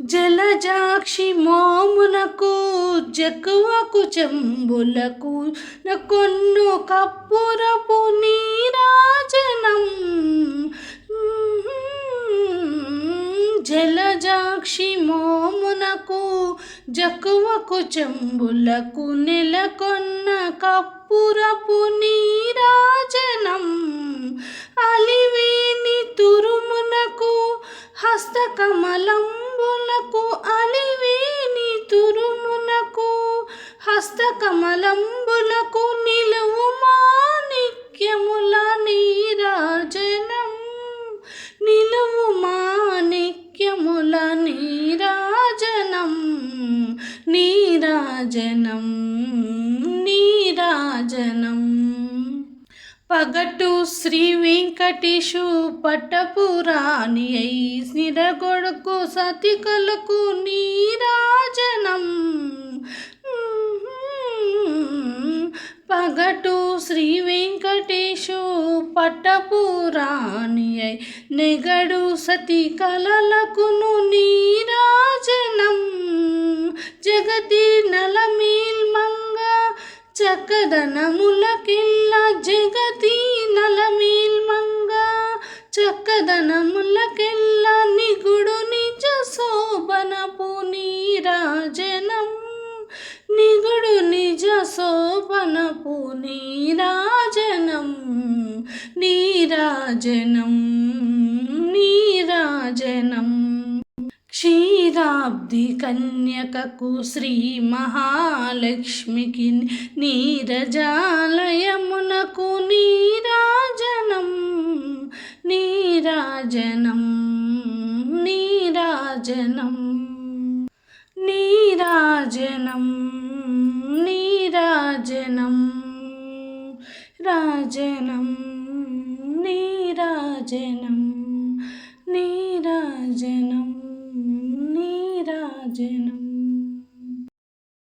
జలజాక్షి మోమునకు జకువకు చెంబులకు కొన్ను కప్పురపు నీరాజనం. జలజాక్షి మోమునకు జకువకు చెంబులకు నెలకొన్న కప్పురపు నీరాజనం. అలివేని తురుమునకు హస్తకమలం హస్తకమలంబులకు అలివేని తురుమునకు హస్తకమలంబులకు నిలువు మాణిక్యముల నీరాజనం. నిలువు మాణిక్యముల నీరాజనం నీరాజనం నీరాజనం. పగటు శ్రీ వెంకటేశు పట్టపురాణి అయి నిరగొడుకు సతికలకు నీరాజనం పగటు శ్రీ వెంకటేశు పట్టపురాణి అయి నెగడు సతి కలలకును నీరాజనం జగతి నలమీల్మంగ చక్కదనములకిల్ల జగతి నలమీల్మంగ చక్కదనము నీరాజనం నిగుడు నిజ శోభనపు నీరాజనం నీరాజనం నీరాజనం. క్షీరాబ్ది కన్యకకు శ్రీ మహాలక్ష్మికి నీరజాలయమునకు నీరాజనం నీరాజనం నీరాజనం. നീരാജനം നീരാജനം രാജനം നീരാജനം നീരാജനം.